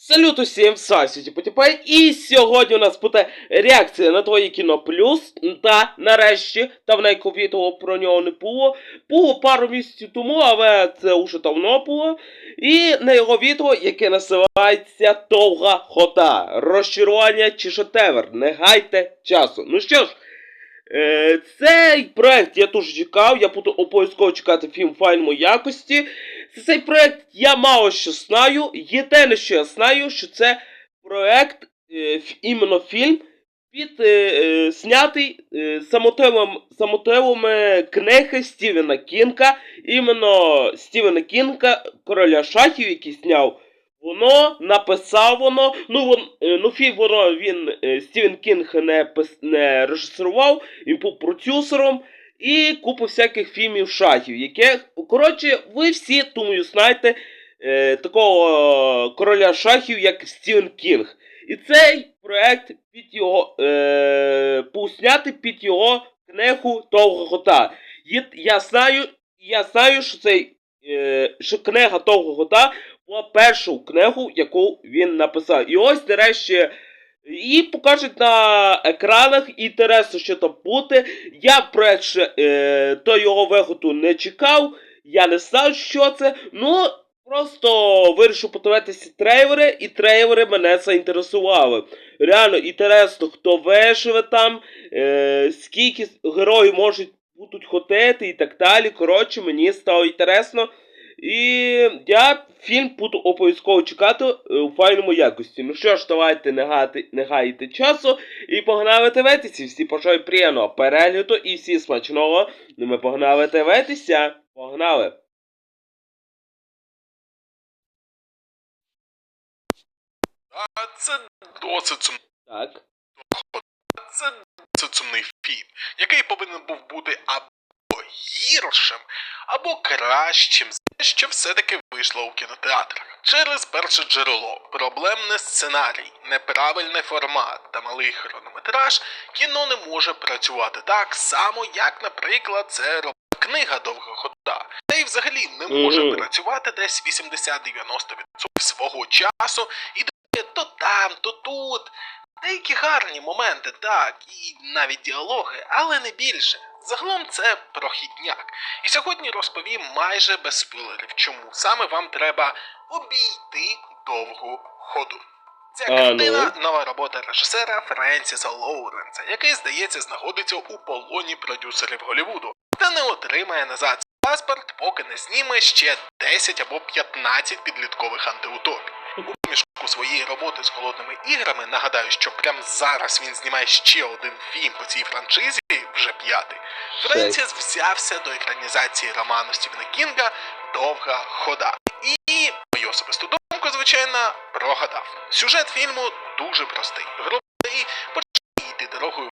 Салют усім, Сасіті Потіпай, і сьогодні у нас буде реакція на твоє кіно плюс. Та нарешті, давненько відео про нього не було. Було пару місяців тому, але це вже давно було. І на його відео, яке називається Довга хода. Розчарування чи шедевр. Не гайте часу. Ну що ж. Е, цей проект я дуже чекав, я буду обов'язково чекати фільм в файному якості. Цей проект я мало що знаю. Єдине, що я знаю, що це проект, е, іменно фільм, під, е, е, знятий е, самотивом, самотивами книги Стівена Кінга. Іменно Стівена Кінга, короля шахів, який зняв. Воно написав воно. Ну, вон, е, ну фільм воно він Стівен Кінг не, пис- не режисерував, він був продюсером і купу всяких фільмів шахів, яких, коротше, ви всі, думаю, знаєте е, такого короля шахів, як Стівен Кінг. І цей проект під його е, був під його книгу Довга года. Я знаю, я знаю, що цей е, що книга Довга года була першу книгу, яку він написав. І ось нарешті і покажуть на екранах інтересно, що там буде. Я проект е, до його виходу не чекав. Я не знав, що це. Ну, просто вирішив подивитися трейлери, і трейлери мене заінтересували. Реально інтересно, хто виживе там, е, скільки героїв можуть будуть ходити і так далі. Коротше, мені стало інтересно. І я фільм буду обов'язково чекати е, у файному якості. Ну що ж, давайте не гати, не гаяти часу і погнали дивитися. Всі бажаю приємного перегляду і всі смачного. Ну ми погнали дивитися. Погнали. А це досить сум... Так. це досить сумний фільм, який повинен був бути або гіршим, або кращим, що все-таки вийшло у кінотеатрах. Через перше джерело, проблемний сценарій, неправильний формат та малий хронометраж, кіно не може працювати так само, як, наприклад, це робила книга довга хода. Та й взагалі не може Мгм. працювати десь 80-90% свого часу і то там, то тут. Деякі гарні моменти, так, і навіть діалоги, але не більше. Загалом це прохідняк. І сьогодні розповім майже без спойлерів, чому саме вам треба обійти довгу ходу. Ця картина нова робота режисера Френсіса Лоуренса, який, здається, знаходиться у полоні продюсерів Голлівуду, та не отримає назад паспорт, поки не зніме ще 10 або 15 підліткових антиутопій. У проміжку своєї роботи з голодними іграми нагадаю, що прямо зараз він знімає ще один фільм по цій франшизі, вже п'ятий. Френсіс взявся до екранізації роману Стівена Кінга Довга хода. І мою особисту думку, звичайно, прогадав. Сюжет фільму дуже простий. Групи почали йти дорогою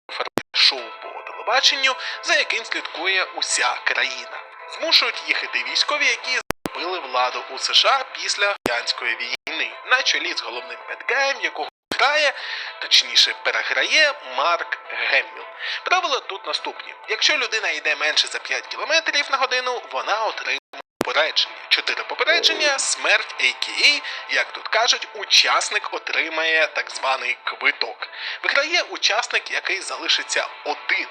шоу по телебаченню, за яким слідкує уся країна. Змушують їхати військові, які захопили владу у США після радянської війни, на чолі з головним бедгаєм, якого грає, точніше переграє Марк Гемміл. Правила тут наступні: якщо людина йде менше за 5 км на годину, вона отримує попередження. Чотири попередження, смерть, а.к.а., як тут кажуть, учасник отримає так званий квиток. Виграє учасник, який залишиться один.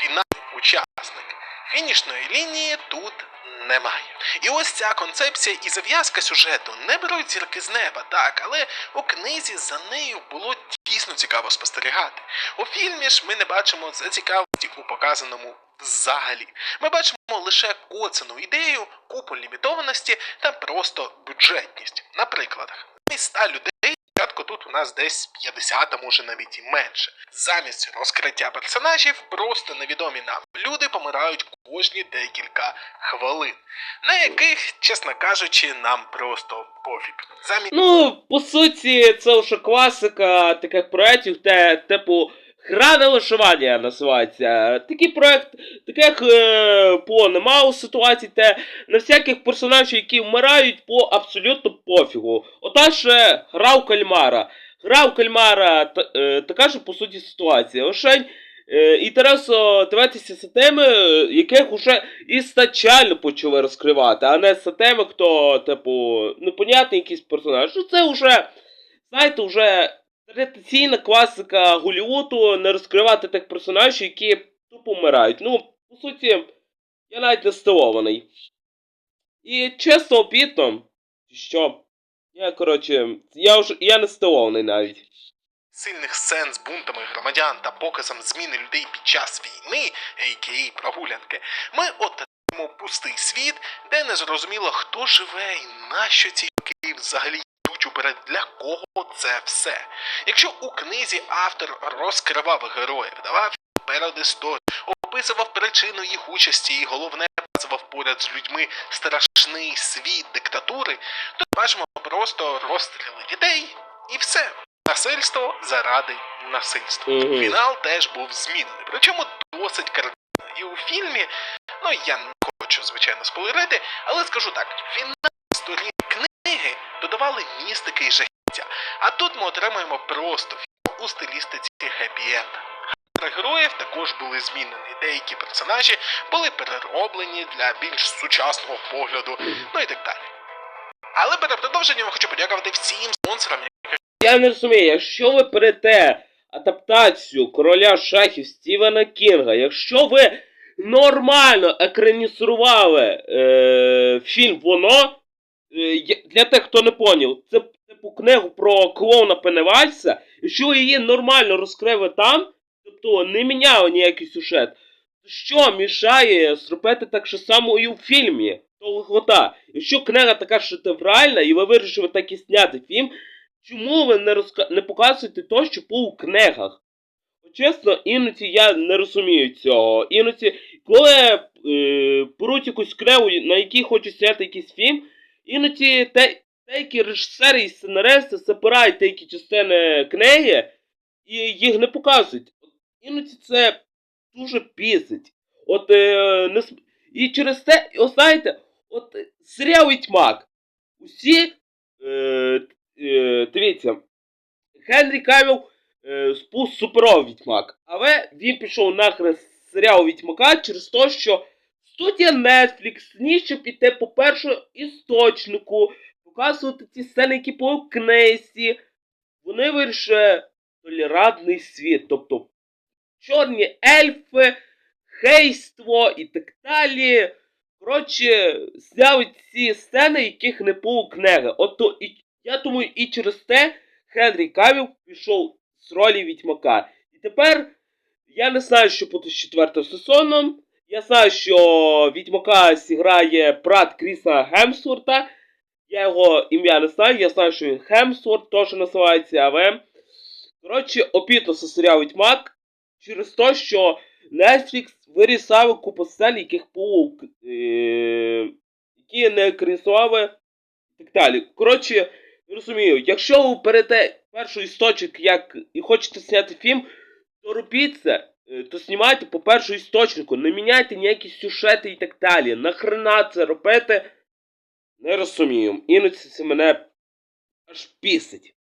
Фінальний учасник. Фінішної лінії тут немає. І ось ця концепція і зав'язка сюжету не беруть зірки з неба, так, але у книзі за нею було дійсно цікаво спостерігати. У фільмі ж ми не бачимо зацікавленості у показаному взагалі. Ми бачимо лише коцану ідею, купу лімітованості та просто бюджетність. На прикладах. 100 людей Спочатку тут у нас десь 50, а може навіть і менше. Замість розкриття персонажів просто невідомі нам люди помирають кожні декілька хвилин, на яких, чесно кажучи, нам просто пофіг. Замість Ну, по суті, це вже класика таких проєктів, те, типу, гра на вишивання називається. Такий проєкт, таких е, було немало ситуацій, де на всяких персонажів, які вмирають, було абсолютно пофігу. Ота ще гра в кальмара. Гра в кальмара та, е, така ж, по суті, ситуація. Лише е, інтересно дивитися за теми, яких уже істачально почали розкривати, а не за теми, хто, типу, непонятний якийсь персонаж. Ну це вже знаєте, вже традиційна класика Голлівуду не розкривати тих персонажів, які тупо вмирають. Ну, по суті, я навіть не здивований. І чесно обідно, що? Я, коротше, я вже я не здивований навіть. Сильних сцен з бунтами громадян та показом зміни людей під час війни, а.к.а. прогулянки, ми отримаємо пустий світ, де не зрозуміло, хто живе і нащо ці роки взагалі йдуть уперед, для кого це все. Якщо у книзі автор розкривав героїв, давав передісторію, описував причину їх участі і головне показував поряд з людьми страшний світ диктатури, то бачимо просто розстріли дітей і все. Насильство заради насильства. Мгм. Фінал теж був змінений, причому досить кардинально. І у фільмі, ну я не хочу, звичайно, спойлерити, але скажу так: фінал сторін книги додавали містики і жахіття. А тут ми отримаємо просто фільм у стилістиці хеппі-енд. Характери героїв також були змінені. Деякі персонажі були перероблені для більш сучасного погляду, ну і так далі. Але перед продовженням хочу подякувати всім спонсорам, Я не розумію, якщо ви берете адаптацію короля шахів Стівена Кінга, якщо ви нормально екранізували е, фільм воно, е, для тих, хто не поняв, це типу книгу про клоуна Пеневальса, якщо ви її нормально розкрили там, тобто не міняли ніякий сюжет, що мішає зробити так же само і у фільмі? Года. Якщо книга така шедевральна, і ви вирішили так і зняти фільм, Чому ви не розка... не показуєте то, що було у книгах? Чесно, іноді я не розумію цього. Іноді, коли е, беруть якусь книгу, на якій хочуть зняти якийсь фільм, іноді те, деякі режисери і сценаристи забирають деякі частини книги і їх не показують. Іноді це дуже бісить. От е, не... с- І через те, от знаєте, от серіал Відьмак. Усі. Е, е, дивіться, Генрі Кавіл е, спус суперов Відьмак, але він пішов нахрен з серіалу Відьмака через те, що студія Netflix ніщо піти по першому істочнику, показувати ті сцени, які по в книзі. Вони вирішили толерантний світ, тобто чорні ельфи, хейство і так далі. Коротше, зняли ці сцени, яких не було книги. Ото і я думаю, і через те Генрі Кавіл пішов з ролі Відьмака. І тепер я не знаю, що буде з четвертим сезоном. Я знаю, що Відьмака зіграє брат Кріса Гемсворта. Я його ім'я не знаю, я знаю, що він Хемсворт теж називається, але. Коротше, обідно це серіал Відьмак через те, що Netflix вирізав купу сцен, яких було, е, які не екранізували і так далі. Коротше, розумію, якщо ви берете перший істочник як і хочете зняти фільм, то робіть це, е, то знімайте по першому істочнику, не міняйте ніякі сюжети і так далі. Нахрена це робити? Не розумію. Іноді це мене аж пісить.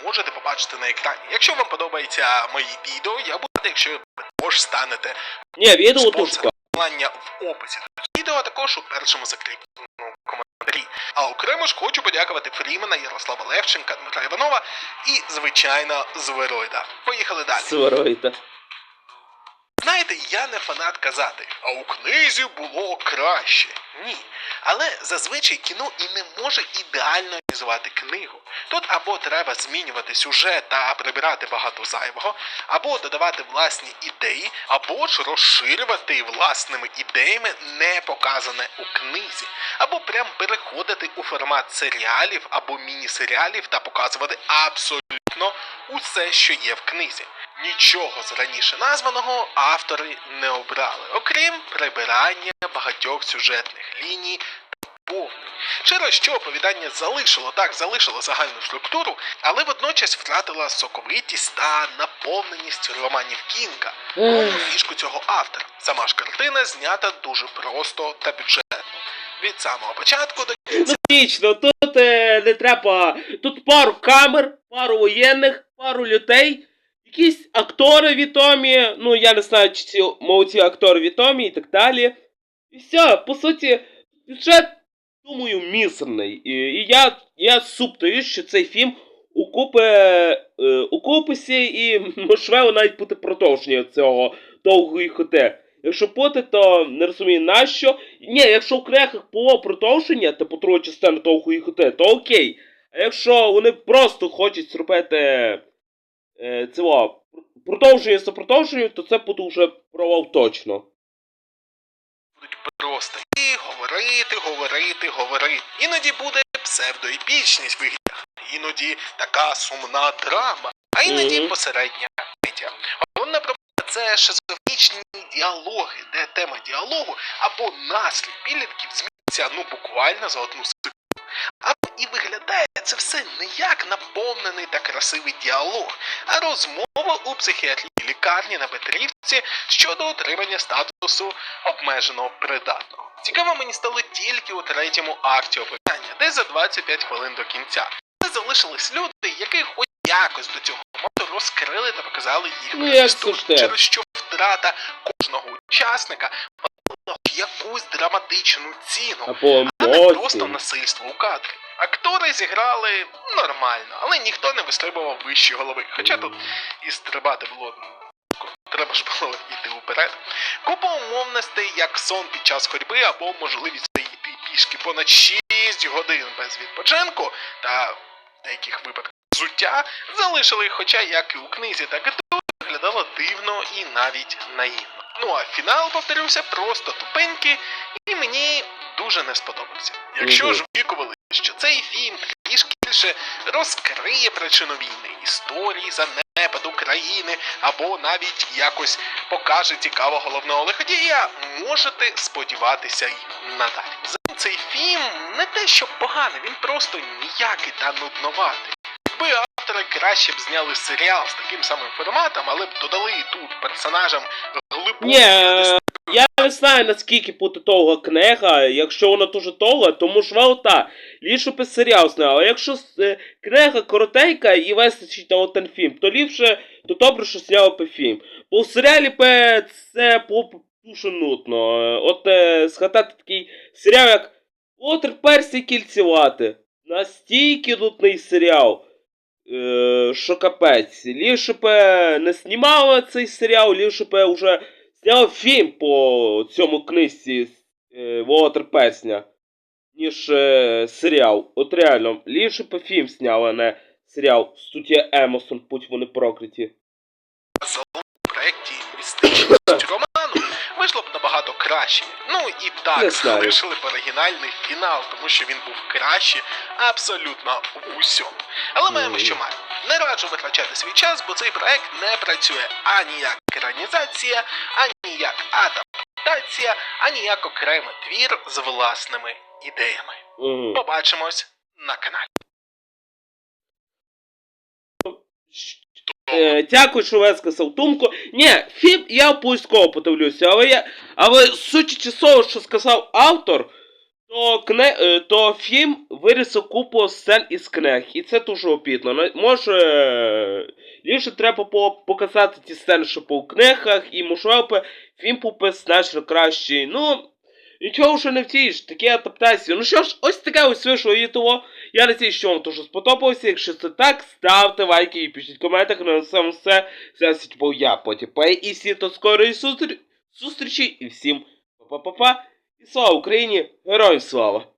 зможете побачити на екрані. Якщо вам подобається мої відео, я буду радий, якщо ви також станете Ні, відео. Посилання в описі до відео, а також у першому закріпленому коментарі. А окремо ж хочу подякувати Фрімена, Ярослава Левченка, Дмитра Іванова і, звичайно, Звероїда. Поїхали далі. Свароїта. Знаєте, я не фанат казати, а у книзі було краще. Ні. Але зазвичай кіно і не може ідеально реалізувати книгу. Тут або треба змінювати сюжет та прибирати багато зайвого, або додавати власні ідеї, або ж розширювати власними ідеями не показане у книзі, або прям переходити у формат серіалів або міні-серіалів та показувати абсолютно усе, що є в книзі. Нічого з раніше названого автори не обрали, окрім прибирання багатьох сюжетних ліній та повнень. Через що оповідання залишило так, залишило загальну структуру, але водночас втратила соковитість та наповненість романів Кінга. Фішку цього автора. Сама ж картина знята дуже просто та бюджетно. Від самого початку до Ну, Логічно, тут е, не треба. Тут пару камер, пару воєнних, пару людей, якісь актори відомі. Ну, я не знаю, чи ці молоді актори відомі і так далі. І все, по суті, бюджет думаю, мізерний. І, і я, я суптую, що цей фільм е, укупиться і можливо навіть бути продовження цього довгої хоти. Якщо бути, то не розумію нащо. Ні, якщо в крехах було продовження, типу друга частина довгої хоти, то окей. А якщо вони просто хочуть зробити е, цього продовження за продовженням, то це буде вже провал точно. будуть просто і говорити, говорити, говорити. Іноді буде псевдоепічність в іграх, іноді така сумна драма, а іноді Мгм. посередня комедія. Головна проблема це шизофренічні діалоги, де тема діалогу або наслід підлітків зміниться ну буквально за одну секунду. А і виглядає це все не як наповнений та красивий діалог, а розмова у психіатрії лікарні на Петрівці щодо отримання статусу обмеженого придатного. Цікаво мені стало тільки у третьому акті оповідання, де за 25 хвилин до кінця. Це залишились люди, які хоч якось до цього моменту розкрили та показали їх Ну, як завжди. через що втрата кожного учасника мала якусь драматичну ціну, Або а не просто насильство у кадрі. Актори зіграли нормально, але ніхто не вистрибував вище голови. Хоча тут і стрибати було. ну, Треба ж було йти уперед. Купа умовностей, як сон під час ходьби, або можливість йти пішки понад 6 годин без відпочинку, та в деяких випадках взуття, залишили, хоча як і у книзі, так і тут виглядало дивно і навіть наївно. Ну а фінал, повторюся, просто тупенький, і мені дуже не сподобався. Якщо ж очікували, що цей фільм трішки більше розкриє причину війни, історії занепаду країни, або навіть якось покаже цікаво головного лиходія, можете сподіватися й надалі. Цей фільм не те, що поганий, він просто ніякий та нудноватий. Якби автори краще б зняли серіал з таким самим форматом, але б додали тут персонажам глибоку Ні, я не знаю наскільки буде довга книга. Якщо вона дуже довга, то можливо так. Ліпше би серіал зняв. А якщо е, книга коротенька і вистачить на один фільм, то ліпше, то добре, що зняв би фільм. Бо в серіалі би це було б дуже нудно. От е, згадати такий серіал, як Отр Персі кільцівати. Настільки нудний серіал. Е, що капець. Лішепе не знімала цей серіал, Лішепе вже зняв фільм по цьому книжці е, Волотер Песня, ніж е, серіал. От реально, Лішепе фільм зняли, а не серіал Студія Емосон, путь вони прокляті. Краще. Ну і так залишили б оригінальний фінал, тому що він був кращий абсолютно в усьому. Але маємо, що маємо. Не раджу витрачати свій час, бо цей проект не працює ані як екранізація, ані як адаптація, ані як окремий твір з власними ідеями. Побачимось на каналі. Е, дякую, що висказав думку. Ні, фільм я обов'язково подивлюся, але я. Але судячи з того, що сказав автор, то, кне, е, то фільм вирісив купу сцен із книг. І це дуже обідно. Може. е, Ліпше треба показати ті сцени, що по книгах, і можливо фільм би значно кращий. Ну. Нічого що не втієш, такі адаптація. Ну що ж, ось таке ось вийшло відео. Я надіюсь, що вам дуже сподобалося. Якщо це так, ставте лайки і пишіть в коментах. На саме все. Зараз був я, Потіпей. І всі до скорої зустрі- зустрічі. І всім па-па-па-па. І слава Україні! Героям слава!